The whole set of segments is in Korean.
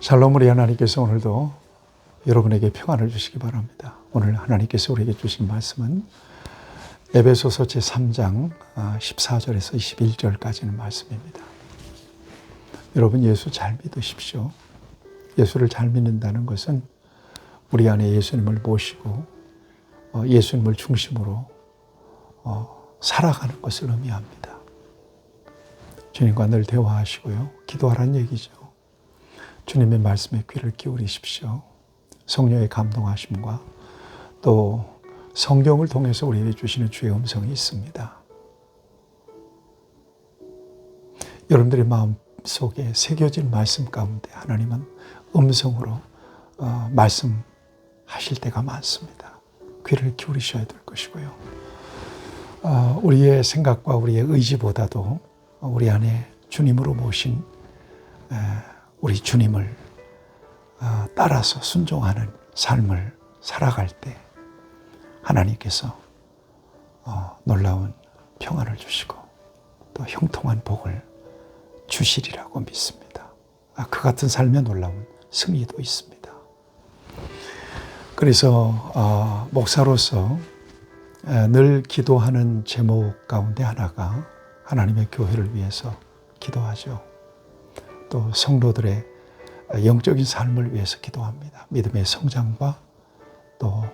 샬롬 우리 하나님께서 오늘도 여러분에게 평안을 주시기 바랍니다. 오늘 하나님께서 우리에게 주신 말씀은 에베소서 제3장 14절에서 21절까지는 말씀입니다. 여러분 예수 잘 믿으십시오. 예수를 잘 믿는다는 것은 우리 안에 예수님을 모시고 어, 예수님을 중심으로 어, 살아가는 것을 의미합니다. 주님과 늘 대화하시고요. 기도하라는 얘기죠. 주님의 말씀에 귀를 기울이십시오. 성령의 감동하심과 또 성경을 통해서 우리에게 주시는 주의 음성이 있습니다. 여러분들의 마음 속에 새겨진 말씀 가운데 하나님은 음성으로 어, 말씀하실 때가 많습니다. 귀를 기울이셔야 될 것이고요. 어, 우리의 생각과 우리의 의지보다도 우리 안에 주님으로 모신 에, 우리 주님을 어, 따라서 순종하는 삶을 살아갈 때 하나님께서 어, 놀라운 평안을 주시고 또 형통한 복을 주시리라고 믿습니다. 아, 그 같은 삶에 놀라운 승리도 있습니다. 그래서 어, 목사로서 늘 기도하는 제목 가운데 하나가 하나님의 교회를 위해서 기도하죠. 또 성도들의 영적인 삶을 위해서 기도합니다. 믿음의 성장과 또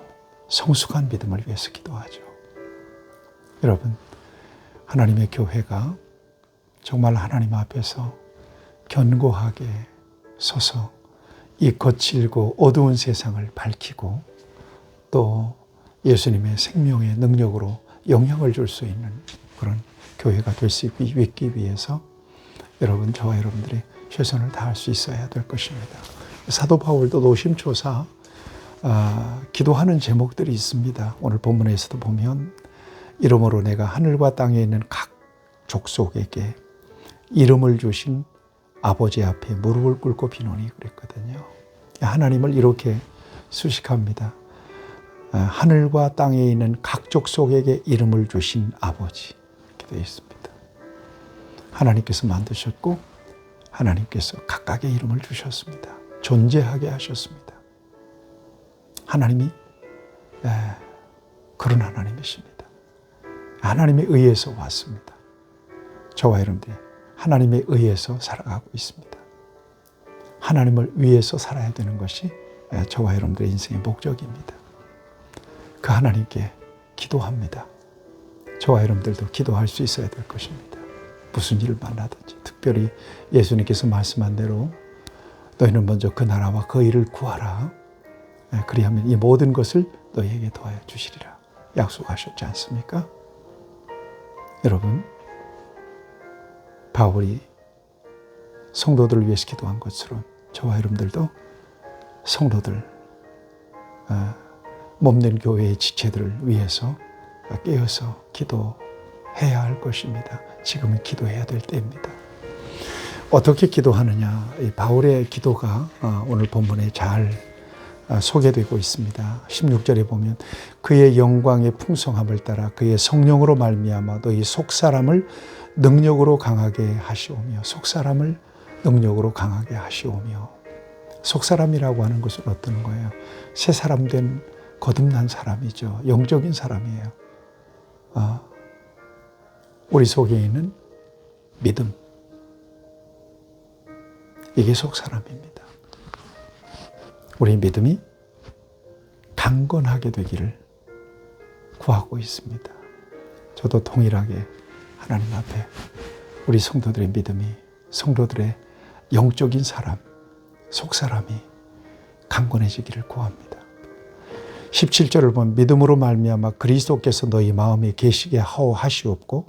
성숙한 믿음을 위해서 기도하죠. 여러분, 하나님의 교회가 정말 하나님 앞에서 견고하게 서서 이 거칠고 어두운 세상을 밝히고 또 예수님의 생명의 능력으로 영향을 줄 수 있는 그런 교회가 될 수 있기 위해서 여러분, 저와 여러분들이 최선을 다할 수 있어야 될 것입니다. 사도 바울도 노심초사 아, 기도하는 제목들이 있습니다. 오늘 본문에서도 보면 이름으로 내가 하늘과 땅에 있는 각 족속에게 이름을 주신 아버지 앞에 무릎을 꿇고 비노니 그랬거든요. 하나님을 이렇게 수식합니다. 아, 하늘과 땅에 있는 각 족속에게 이름을 주신 아버지 이렇게 되어 있습니다. 하나님께서 만드셨고 하나님께서 각각의 이름을 주셨습니다. 존재하게 하셨습니다. 하나님이 에, 그런 하나님이십니다. 하나님에 의해서 왔습니다. 저와 여러분들이 하나님에 의해서 살아가고 있습니다. 하나님을 위해서 살아야 되는 것이 저와 여러분들의 인생의 목적입니다. 그 하나님께 기도합니다. 저와 여러분들도 기도할 수 있어야 될 것입니다. 무슨 일을 만나든지 특별히 예수님께서 말씀한 대로 너희는 먼저 그 나라와 그 일을 구하라. 예, 그리하면 이 모든 것을 너희에게 더하여 주시리라. 약속하셨지 않습니까? 여러분, 바울이 성도들을 위해서 기도한 것처럼 저와 여러분들도 성도들, 어, 몸된 교회의 지체들을 위해서 깨어서 기도해야 할 것입니다. 지금은 기도해야 될 때입니다. 어떻게 기도하느냐? 바울의 기도가 어, 오늘 본문에 잘 어, 소개되고 있습니다. 16절에 보면 그의 영광의 풍성함을 따라 그의 성령으로 말미암아 너희 속 사람을 능력으로 강하게 하시오며 속 사람을 능력으로 강하게 하시오며 속 사람이라고 하는 것은 어떤 거예요? 새 사람 된 거듭난 사람이죠. 영적인 사람이에요. 어, 우리 속에 있는 믿음. 이게 속 사람입니다. 우리 믿음이 강건하게 되기를 구하고 있습니다. 저도 동일하게 하나님 앞에 우리 성도들의 믿음이 성도들의 영적인 사람, 속 사람이 강건해지기를 구합니다. 17절을 보면 믿음으로 말미암아 그리스도께서 너희 마음에 계시게 하옵고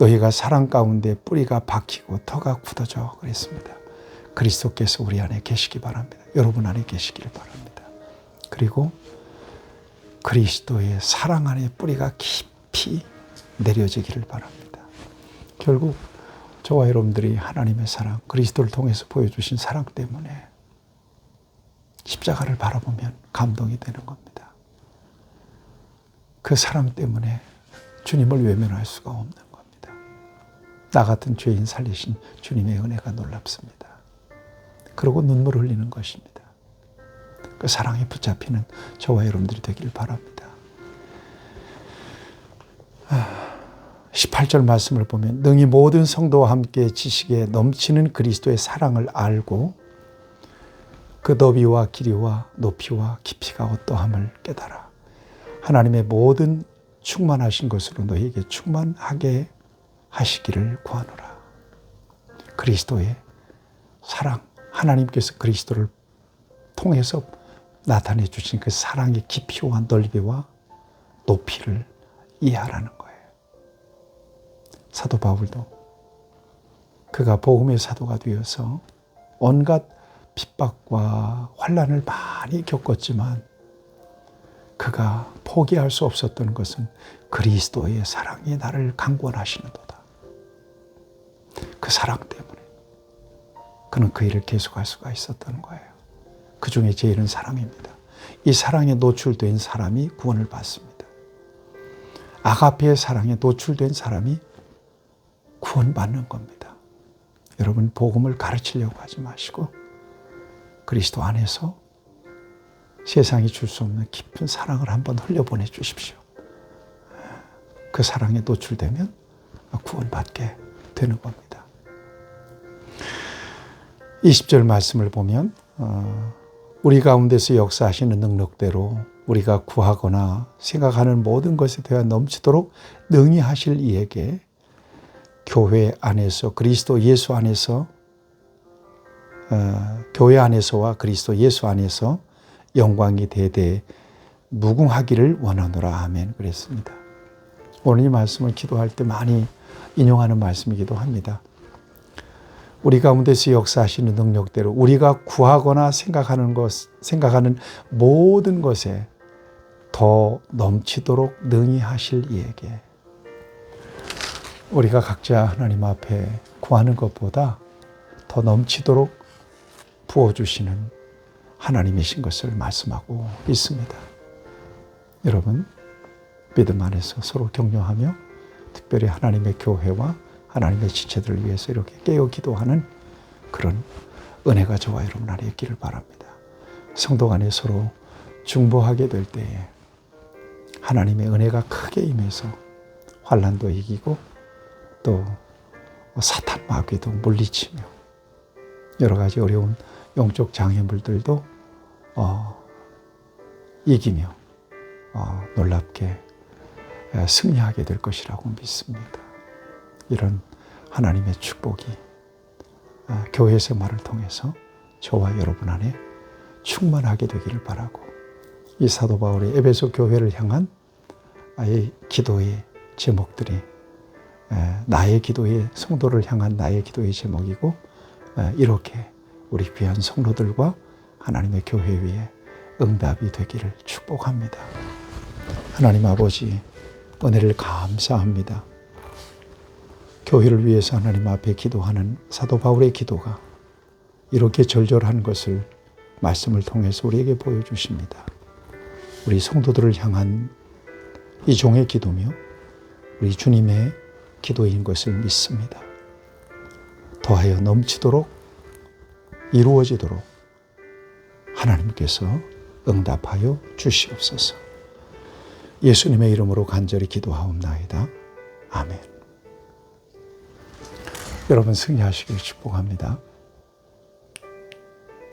너희가 사랑 가운데 뿌리가 박히고 터가 굳어져 그랬습니다. 그리스도께서 우리 안에 계시기 바랍니다. 여러분 안에 계시기를 바랍니다. 그리고 그리스도의 사랑 안에 뿌리가 깊이 내려지기를 바랍니다. 결국 저와 여러분들이 하나님의 사랑, 그리스도를 통해서 보여주신 사랑 때문에 십자가를 바라보면 감동이 되는 겁니다. 그 사랑 때문에 주님을 외면할 수가 없는 겁니다. 나 같은 죄인 살리신 주님의 은혜가 놀랍습니다. 그러고 눈물 흘리는 것입니다. 그 사랑에 붙잡히는 저와 여러분들이 되길 바랍니다. 18절 말씀을 보면 능히 모든 성도와 함께 지식에 넘치는 그리스도의 사랑을 알고 그 너비와 길이와 높이와 깊이가 어떠함을 깨달아 하나님의 모든 충만하신 것으로 너희에게 충만하게 하시기를 구하노라. 그리스도의 사랑, 하나님께서 그리스도를 통해서 나타내 주신 그 사랑의 깊이와 넓이와 높이를 이해하라는 거예요. 사도 바울도 그가 복음의 사도가 되어서 온갖 핍박과 환란을 많이 겪었지만 그가 포기할 수 없었던 것은 그리스도의 사랑이 나를 강권하시는도다. 그 사랑 때문에 그는 그 일을 계속할 수가 있었던 거예요. 그 중에 제일은 사랑입니다. 이 사랑에 노출된 사람이 구원을 받습니다. 아가페의 사랑에 노출된 사람이 구원받는 겁니다. 여러분 복음을 가르치려고 하지 마시고 그리스도 안에서 세상이 줄 수 없는 깊은 사랑을 한번 흘려보내 주십시오. 그 사랑에 노출되면 구원받게 되는 겁니다. 20절 말씀을 보면 어, 우리 가운데서 역사하시는 능력대로 우리가 구하거나 생각하는 모든 것에 대해 넘치도록 능히 하실 이에게 교회 안에서 그리스도 예수 안에서 어, 교회 안에서와 그리스도 예수 안에서 영광이 대대 무궁하기를 원하노라 아멘 그랬습니다. 오늘 이 말씀을 기도할 때 많이 인용하는 말씀이기도 합니다. 우리 가운데서 역사하시는 능력대로 우리가 구하거나 생각하는 것, 생각하는 모든 것에 더 넘치도록 능히 하실 이에게 우리가 각자 하나님 앞에 구하는 것보다 더 넘치도록 부어주시는 하나님이신 것을 말씀하고 있습니다. 여러분, 믿음 안에서 서로 격려하며 특별히 하나님의 교회와 하나님의 지체들을 위해서 이렇게 깨어 기도하는 그런 은혜가 저와 여러분 안에 있기를 바랍니다. 성도 간에 서로 중보하게 될 때에 하나님의 은혜가 크게 임해서 환란도 이기고 또 사탄 마귀도 물리치며 여러 가지 어려운 영적 장애물들도 어, 이기며 어, 놀랍게 승리하게 될 것이라고 믿습니다. 이런 하나님의 축복이 어, 교회 생활을 통해서 저와 여러분 안에 충만하게 되기를 바라고 이 사도 바울의 에베소 교회를 향한 아예 기도의 제목들이 나의 기도의 성도를 향한 나의 기도의 제목이고 이렇게 우리 귀한 성도들과 하나님의 교회 위에 응답이 되기를 축복합니다. 하나님 아버지 은혜를 감사합니다. 교회를 위해서 하나님 앞에 기도하는 사도 바울의 기도가 이렇게 절절한 것을 말씀을 통해서 우리에게 보여주십니다. 우리 성도들을 향한 이 종의 기도며 우리 주님의 기도인 것을 믿습니다. 더하여 넘치도록 이루어지도록 하나님께서 응답하여 주시옵소서. 예수님의 이름으로 간절히 기도하옵나이다. 아멘. 여러분 승리하시길 축복합니다.